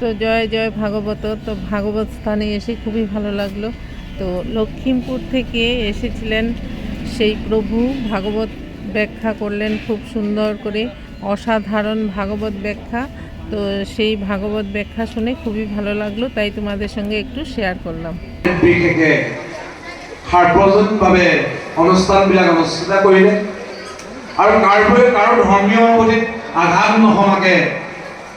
তো জয় জয় ভাগবত। তো ভাগবত স্থানে এসে খুবই ভালো লাগল। তো লক্ষ্মীমপুর থেকে এসেছিলেন সেই প্রভু। ভাগবত ব্যাখ্যা করলেন খুব সুন্দর করে। অসাধারণ ভাগবত ব্যাখ্যা। তো সেই ভাগবত ব্যাখ্যা শুনে খুবই ভালো লাগল। তাই তোমাদের সঙ্গে একটু শেয়ার করলাম। অনুষ্ঠিত কৰিলে। আৰু আঘাত নসমাকে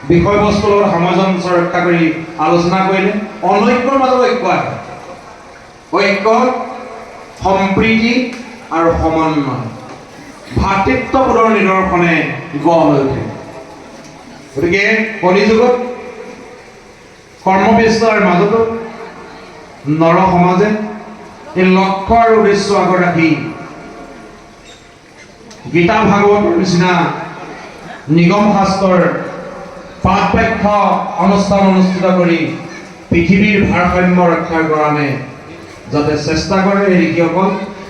বিষয়বস্তুৰ লগত সামঞ্জস্য ৰক্ষা কৰি আলোচনা কৰিলে অনৈক্যৰ মাজত ঐক্য আহে। ঐক্য সম্প্ৰীতি আৰু সমন্বয়। ভাতৃত্ববোধৰ নিদৰ্শনে গঢ় লৈ উঠে। গতিকে কলিযুগত কৰ্মব্যস্তৰ মাজতো নৰ সমাজে এই লক্ষ্য আৰু উদ্দেশ্য আগত ৰাখি গীতা ভাগৱতৰ নিচিনা নিগম শাস্ত্ৰৰ ব্যাখ্যা অনুষ্ঠান অনুষ্ঠিত কৰি পৃথিৱীৰ ভাৰসাম্য ৰক্ষাৰ কাৰণে যাতে চেষ্টা কৰে এই ঋষিসকল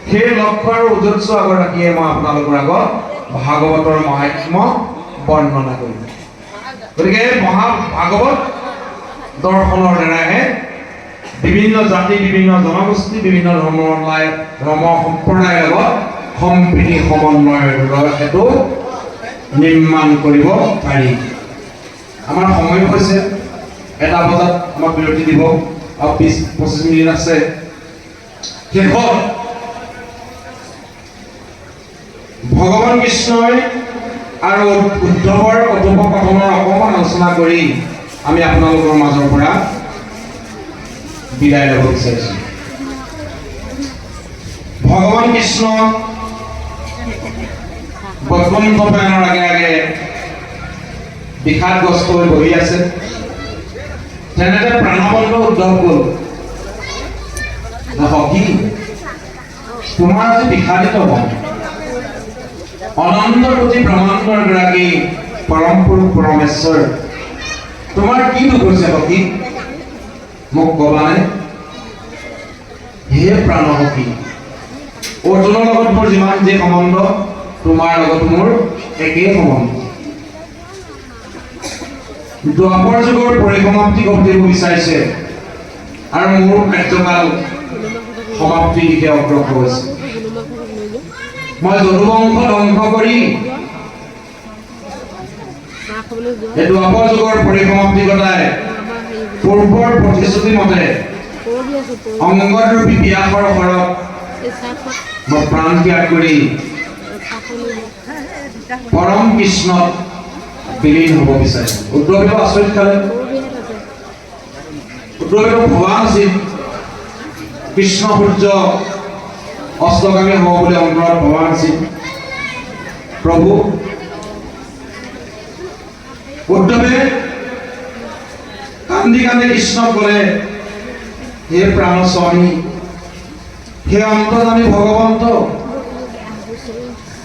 সেই লক্ষ্য আৰু উদ্দেশ্য আগত ৰাখিয়ে মই আপোনালোকৰ আগত ভাগৱতৰ মহাত্ম বৰ্ণনা কৰিম। গতিকে মহা ভাগৱত দৰ্শনৰ দ্বাৰাহে বিভিন্ন জাতি বিভিন্ন জনগোষ্ঠী বিভিন্ন ধৰ্মৰ ধৰ্ম সম্প্ৰদায়ৰ লগত সম্প্ৰীতি সমন্বয়ৰ সেইটো নিৰ্মাণ কৰিব পাৰি। আমাৰ সময় হৈছে। এটা বজাত আমাক বিৰতি দিব। আৰু বিছ পঁচিছ মিনিট আছে। শেষত ভগৱান কৃষ্ণই আৰু উদ্ধৱৰ কথোপকথনৰ অকণমান আলোচনা কৰি আমি আপোনালোকৰ মাজৰ পৰা বিদায় ল'ব বিচাৰিছোঁ। ভগৱান কৃষ্ণ বৈকুণ্ঠ প্ৰাণৰ আগে আগে বিষাদগ্ৰস্ত হৈ বহি আছে। তেনেতে প্ৰাণবন্ত উদ্ধৱ গ'ল সখী, তোমাৰ আজি বিষাদিত মন অনন্ত কোটি ব্ৰহ্মাণ্ডৰ গৰাকী পৰম পুৰুষ পৰমেশ্বৰ, তোমাৰ কি দুখ হৈছে সখী? মোক কবানে? হে প্ৰাণসখী, অৰ্জুনৰ লগত মোৰ যিমান যি সম্বন্ধ, তোমাৰ লগত মোৰ একেই সম্বন্ধ। দ্বাপৰ যুগৰ পৰিসমাপ্তি ঘটিব বিচাৰিছে আৰু মোৰ কাৰ্যকাল সমাপ্তিৰ দিশে অগ্ৰসৰ হৈছে। মই যদুবংশ ধ্বংস কৰি এই দ্বাপৰ যুগৰ পৰিসমাপ্তি ঘটাই পূৰ্বৰ প্ৰতিশ্ৰুতি মতে অংগৰূপী ব্যাসৰ ঘৰত মই প্ৰাণ ত্যাগ কৰি পৰম কৃষ্ণত বিলীন হ'ব বিচাৰিছোঁ উদ্ধৱীয় আচৰিত খালে উদ্ধৱীয় ভবা নাছিল কৃষ্ণ সূৰ্য অস্তগামী হ'ব বুলি অন্তৰত ভবা নাছিল প্ৰভু। উদ্ধৱে কান্দি কান্দি কৃষ্ণক ক'লে, হে প্ৰাণ স্বামী হে অন্তৰ্জামী ভগৱন্ত,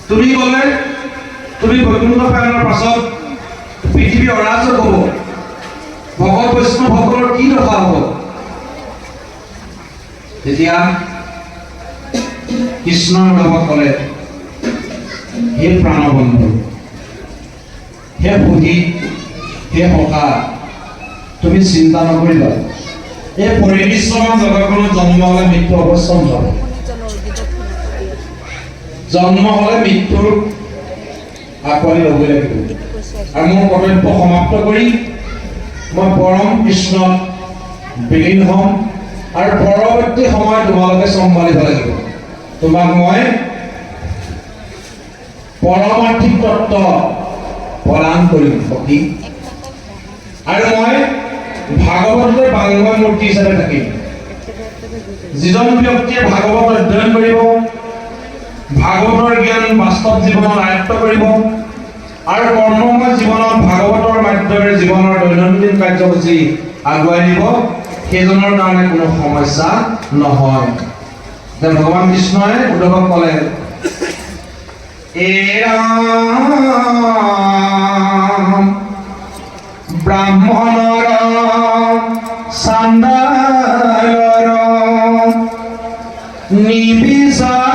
তুমি ক'লে, তুমি বৈকুণ্ঠ প্ৰাণৰ পাছত পৃথিৱী অৰাজক হ'ব। ভগৱ বৈষ্ণৱসকলৰ কি দশা হ'ব? তেতিয়া কৃষ্ণৰ ক'লে, হে প্ৰাণবন্ধু, হে বুদ্ধি হে সখা, তুমি চিন্তা নকৰিবা। এই পৰিবিশ্ৰমা জগতখনত জন্ম হ'লে মৃত্যু অৱশ্যম যাব জন্ম হ'লে মৃত্যুৰ আঁকোৱালি ল'বই লাগিব। আৰু মোৰ কৰ্তব্য সমাপ্ত কৰি মই পৰম কৃষ্ণত বিলীন হ'ম আৰু পৰৱৰ্তী সময় তোমালোকে চম্ভালিব লাগিব। তোমাক মই পৰমাৰ্থিক তত্ত্ব প্ৰদান কৰিম সখী আৰু মই ভাগৱতলৈ বাংময় মূৰ্তি হিচাপে থাকিম। যিজন ব্যক্তিয়ে ভাগৱত অধ্যয়ন কৰিব, ভাগৱতৰ জ্ঞান বাস্তৱ জীৱনত আয়ত্ত কৰিব আৰু কৰ্মময় জীৱনত ভাগৱতৰ মাধ্যমেৰে জীৱনৰ দৈনন্দিন কাৰ্যসূচী আগুৱাই নিব। সেইজনৰ কাৰণে কোনো সমস্যা নহয়। ভগৱান কৃষ্ণই উদ্ধৱক ক'লে ব্ৰাহ্মণৰ চাণ্ডালৰ নিবিচাৰি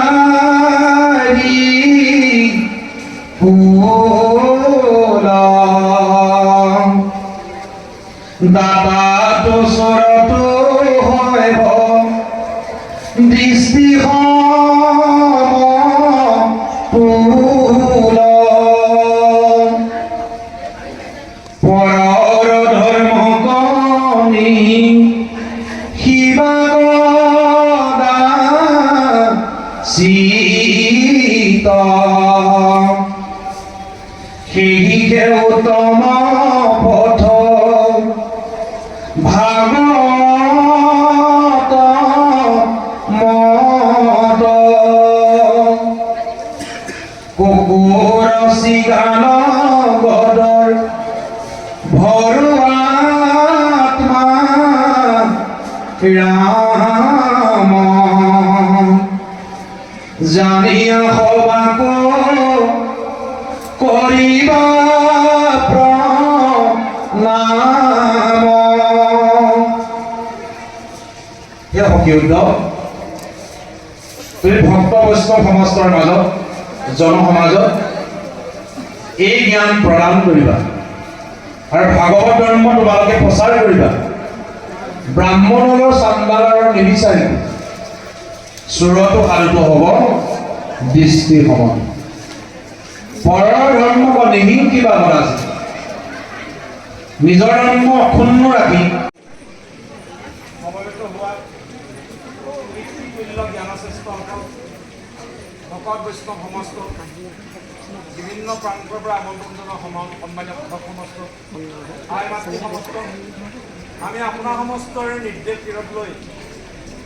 দাতা দোচৰতো হয় দৃষ্টি পুল। পৰৰ ধৰ্ম কণী শিৱাগদা সীত। সেহিকে উত্তম পথ কুকুৰ চিগান গদৰ ভৰুৱাত্মা ৰাম জানিয়া সবাকো কৰিবা প্ৰণাম সেয়া সখীউদ্ধ তুমি ভক্ত বৈষ্ণৱ সমাজৰ মাজত, জনসমাজত এই জ্ঞান প্ৰদান কৰিবা। আৰু ভাগৱত ধৰ্ম তোমালোকে প্ৰচাৰ কৰিবা। ব্ৰাহ্মণৰ চাণ্ডালৰ নিবিচাৰি চোৰতো সাধুটো হ'ব, দৃষ্টি সমান পৰৰ ধৰ্ম নিহিংকিবা মৰাজ নিজৰ ধৰ্ম অক্ষুণ্ণ ৰাখি। ভকত বৈষ্ণৱ সমস্ত বিভিন্ন প্ৰান্তৰ পৰা আমন্ত্ৰণ জনোৱা সন্মানীয় ভকত সমস্ত আই মাতৃ সমস্ত। আমি আপোনাৰ সমস্তৰ নিৰ্দেশ তিৰত লৈ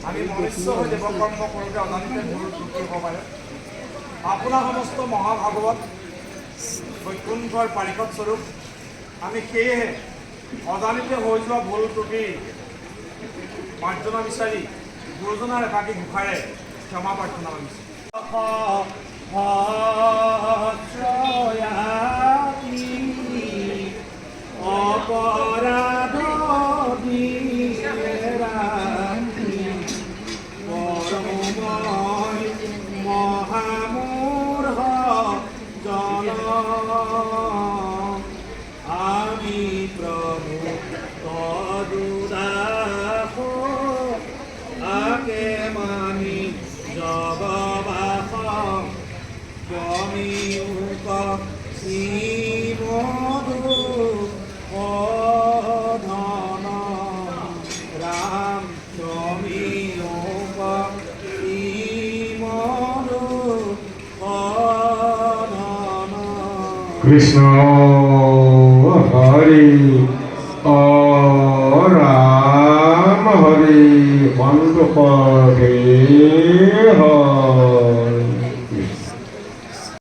আমি মনুষ্য হৈ দেৱকৰ্ম কৰোঁতে অজানিতে ভুল ত্ৰুটি হ'ব পাৰে। আপোনাৰ সমস্ত মহাভাগৱত বৈকুণ্ঠৰ পাৰিষদ স্বৰূপ। আমি সেয়েহে অজানিতে হৈ যোৱা ভুল ত্ৰুটিৰ মাৰ্জনা বিচাৰি গুৰুজনাৰ একাকী মুখাৰে ক্ষমা প্ৰাৰ্থনা কৰিছোঁ। কৃষ্ণ হরি ও রাম হরি বন্ধু হরে হরে